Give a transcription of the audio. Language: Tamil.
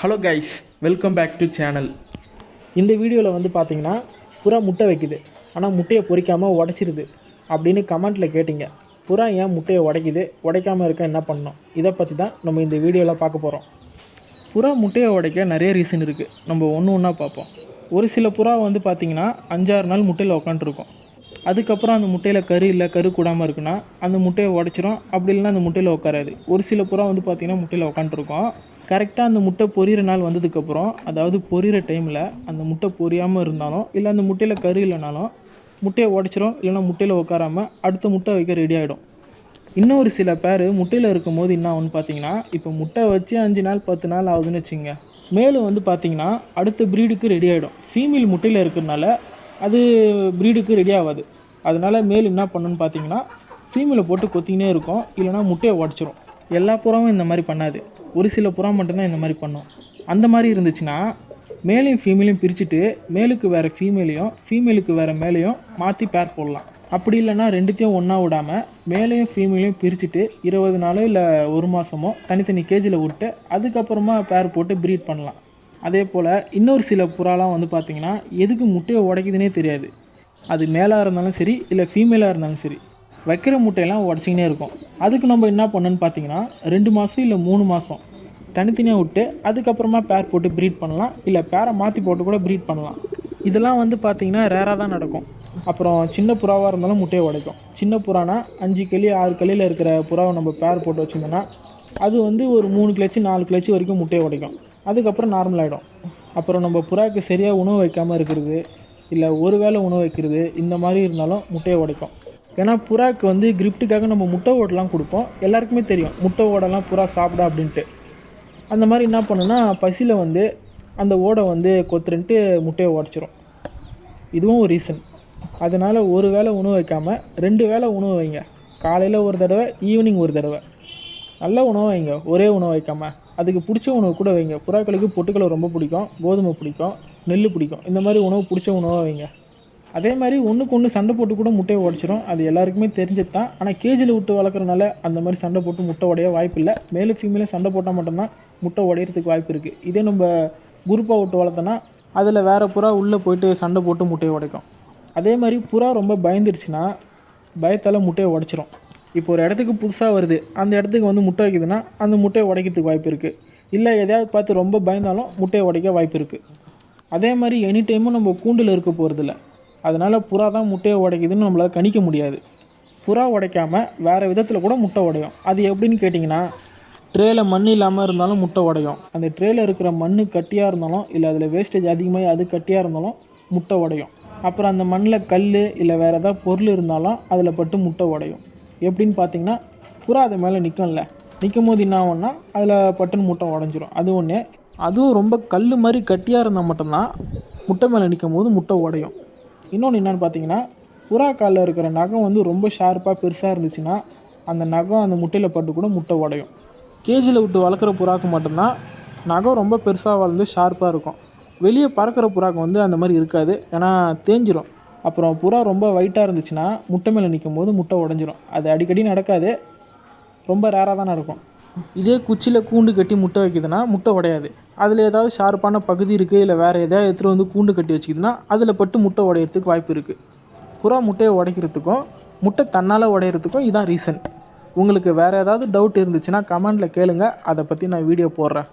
Hello guys welcome back to channel இந்த வீடியோவில் வந்து பார்த்தீங்கன்னா புறா முட்டை வைக்குது. ஆனால் முட்டையை பொறிக்காமல் உடச்சிருது. அப்படின்னு கமெண்ட்டில் கேட்டிங்க. புறா ஏன் முட்டையை உடைக்குது? உடைக்காமல் இருக்க என்ன பண்ணணும்? இதை பற்றி தான் நம்ம இந்த வீடியோவில் பார்க்க போகிறோம் புறா முட்டையை உடைக்க நிறைய ரீசன் இருக்குது நம்ம ஒன்று ஒன்றா பார்ப்போம். ஒரு சில புறா வந்து பார்த்திங்கன்னா அஞ்சாறு நாள் முட்டையில் உக்காண்ட்ருக்கோம் அதுக்கப்புறம் அந்த முட்டையில் கரு இல்லை கரு கூடாமல் இருக்குன்னா அந்த முட்டையை உடச்சிரும். அப்படி இல்லைன்னா அந்த முட்டையில் உட்காராது ஒரு சில புறா வந்து பார்த்திங்கன்னா முட்டையில் உட்காந்துருக்கும் கரெக்டாக அந்த முட்டை பொரியிற நாள் வந்ததுக்கப்புறம் அதாவது பொரியிற டைமில் அந்த முட்டை பொரியாமல் இருந்தாலும் இல்லை அந்த முட்டையில் கரு இல்லைனாலும் முட்டையை உடச்சிரும். இல்லைன்னா முட்டையில் உட்காராமல் அடுத்த முட்டை வைக்க ரெடி ஆகிடும் இன்னும் ஒரு சில பேர் முட்டையில் இருக்கும் போது என்ன ஆகுன்னு பார்த்தீங்கன்னா இப்போ முட்டை வச்சு அஞ்சு நாள் பத்து நாள் ஆகுதுன்னு வச்சுங்க மேலும் வந்து பார்த்தீங்கன்னா அடுத்த ப்ரீடுக்கு ரெடி ஆகிடும் ஃபீமேல் முட்டையில் இருக்கிறனால அது ப்ரீடுக்கு ரெடி ஆகாது. அதனால மேல் என்ன பண்ணுன்னு பார்த்தீங்கன்னா ஃபீமேலை போட்டு கொத்திக்கினே இருக்கும். இல்லைன்னா முட்டையை உடச்சிரும். எல்லா புறாவும் இந்த மாதிரி பண்ணாது. ஒரு சில புறா மட்டும்தான் இந்த மாதிரி பண்ணும். அந்த மாதிரி இருந்துச்சுன்னா மேலையும் ஃபீமேலையும் பிரிச்சுட்டு மேலுக்கு வேறு ஃபீமேலையும் ஃபீமேலுக்கு வேறு மேலையும் மாற்றி பேர் போடலாம். அப்படி இல்லைன்னா ரெண்டுத்தையும் ஒன்றா விடாமல் மேலையும் ஃபீமேலையும் பிரிச்சுட்டு இருபது நாளோ இல்லை ஒரு மாதமோ தனித்தனி கேஜியில் விட்டு அதுக்கப்புறமா பேர் போட்டு ப்ரீட் பண்ணலாம். அதே போல் இன்னொரு சில புறாலாம் வந்து பார்த்திங்கன்னா எதுக்கு முட்டையை உடைக்குதுனே தெரியாது. அது மேலாக இருந்தாலும் சரி இல்லை ஃபீமேலாக இருந்தாலும் சரி வைக்கிற முட்டையெல்லாம் உடச்சிக்கினே இருக்கும். அதுக்கு நம்ம என்ன பண்ணணும்னு பார்த்தீங்கன்னா ரெண்டு மாதம் இல்லை மூணு மாதம் தனித்தனியாக விட்டு அதுக்கப்புறமா பேர் போட்டு ப்ரீட் பண்ணலாம் இல்லை பேரை மாற்றி போட்டு கூட ப்ரீட் பண்ணலாம். இதெல்லாம் வந்து பார்த்திங்கன்னா ரேராக தான் நடக்கும். அப்புறம் சின்ன புறாவாக இருந்தாலும் முட்டையை உடைக்கும். சின்ன புறானா அஞ்சு கிளி ஆறு கிளியில் இருக்கிற புறாவை நம்ம பேர் போட்டு வச்சுருந்தோன்னா அது வந்து ஒரு மூணு கிளச்சி நாலு கிளச்சி வரைக்கும் முட்டையை உடைக்கும். அதுக்கப்புறம் நார்மல் ஆகிடும் அப்புறம் நம்ம புறாவுக்கு சரியாக உணவு வைக்காமல் இருக்கிறது இல்லை ஒரு வேளை உணவு வைக்கிறது இந்த மாதிரி இருந்தாலும் முட்டையை உடைக்கும். ஏன்னா புறாக்கு வந்து கிரிப்டுக்காக நம்ம முட்டை ஓடலாம் கொடுப்போம். எல்லாருக்குமே தெரியும் முட்டை ஓடலாம் புறா சாப்பிட அப்படின்ட்டு. அந்த மாதிரி என்ன பண்ணுன்னா பசியில் வந்து அந்த ஓடை வந்து கொத்துருன்ட்டு முட்டையை உடச்சிரும். இதுவும் ஒரு ரீசன் அதனால் ஒரு வேளை உணவு வைக்காமல் ரெண்டு வேளை உணவு வைங்க. காலையில் ஒரு தடவை ஈவினிங் ஒரு தடவை. நல்ல உணவு வைங்க. ஒரே உணவு வைக்காமல் அதுக்கு பிடிச்ச உணவு கூட வைங்க. புறாக்களுக்கு பொட்டுக்களை ரொம்ப பிடிக்கும். கோதுமை பிடிக்கும். நெல் பிடிக்கும். இந்த மாதிரி உணவு பிடிச்ச உணவாக வைங்க. அதே மாதிரி ஒன்றுக்கு ஒன்று சண்டை போட்டு கூட முட்டையை உடச்சிரும். அது எல்லாருக்குமே தெரிஞ்சது தான். ஆனால் கேஜில் விட்டு வளர்க்குறனால அந்த மாதிரி சண்டை போட்டு முட்டை உடைய வாய்ப்பு இல்லை. மேலு ஃபீமேலும் சண்டை போட்டால் மட்டும்தான் முட்டை உடையிறதுக்கு வாய்ப்பு இருக்குது இதே நம்ம குரூப்பாக விட்டு வளர்த்தோன்னா அதில் வேறு புறா உள்ளே போயிட்டு சண்டை போட்டு முட்டையை உடைக்கும். அதே மாதிரி புறா ரொம்ப பயந்துருச்சுன்னா பயத்தால் முட்டையை உடச்சிரும். இப்போ ஒரு இடத்துக்கு புதுசாக வருது அந்த இடத்துக்கு வந்து முட்டை வைக்குதுன்னா அந்த முட்டையை உடைக்கிறதுக்கு வாய்ப்பு இருக்குது இல்லை எதையாவது பார்த்து ரொம்ப பயந்தாலும் முட்டையை உடைக்க வாய்ப்பு இருக்குது அதே மாதிரி எனி டைமும் நம்ம கூண்டில் இருக்க போகிறதில்ல அதனால் புறா தான் முட்டையை உடைக்குதுன்னு நம்மளால் கணிக்க முடியாது. புறா உடைக்காமல் வேறு விதத்தில் கூட முட்டை உடையும். அது எப்படின்னு கேட்டிங்கன்னா ட்ரேயில் மண் இல்லாமல் இருந்தாலும் முட்டை உடையும். அந்த ட்ரேயில் இருக்கிற மண் கட்டியாக இருந்தாலும் இல்லை அதில் வேஸ்டேஜ் அதிகமாகி அது கட்டியாக இருந்தாலும் முட்டை உடையும். அப்புறம் அந்த மண்ணில் கல் இல்லை வேறு ஏதாவது பொருள் இருந்தாலும் அதில் பட்டு முட்டை உடையும். எப்படின்னு பார்த்தீங்கன்னா புறா அது மேலே நிற்கும்ல நிற்கும் போது என்ன ஆகும்னா அதில் பட்டுன்னு முட்டை உடஞ்சிரும். அது ஒன்று அதுவும் ரொம்ப கல் மாதிரி கட்டியாக இருந்தால் மட்டும்தான் முட்டை மேலே நிற்கும் போது முட்டை உடையும். இன்னொன்று என்னென்னு பார்த்தீங்கன்னா புறா காலில் இருக்கிற நகம் வந்து ரொம்ப ஷார்ப்பாக பெருசாக இருந்துச்சுன்னா அந்த நகம் அந்த முட்டையில் பட்டு கூட முட்டை உடையும். கேஜியில் விட்டு வளர்க்குற புறாக்கு மட்டும்தான் நகம் ரொம்ப பெருசாக வளர்ந்து ஷார்ப்பாக இருக்கும். வெளியே பறக்கிற புறாக்கு வந்து அந்த மாதிரி இருக்காது. ஏன்னா தேஞ்சிரும். அப்புறம் புறா ரொம்ப வெயிட்டாக இருந்துச்சுன்னா முட்டை மேலே நிற்கும் போது முட்டை உடஞ்சிரும். அது அடிக்கடி நடக்காது. ரொம்ப ரேராக தானே இருக்கும். இதே குச்சியில் கூண்டு கட்டி முட்டை வைக்குதுன்னா முட்டை உடையாது. அதில் ஏதாவது ஷார்ப்பான பகுதி இருக்குது இல்லை வேறு எதாவது எடுத்துகிட்டு வந்து கூண்டு கட்டி வச்சுக்கிதுன்னா அதில் பட்டு முட்டை உடையிறதுக்கு வாய்ப்பு இருக்குது புறா முட்டையை உடைக்கிறதுக்கும் முட்டை தன்னால் உடையிறதுக்கும் இதான் ரீசன் உங்களுக்கு வேறு ஏதாவது டவுட் இருந்துச்சுன்னா கமெண்டில் கேளுங்கள் அதை பற்றி நான் வீடியோ போடுறேன்.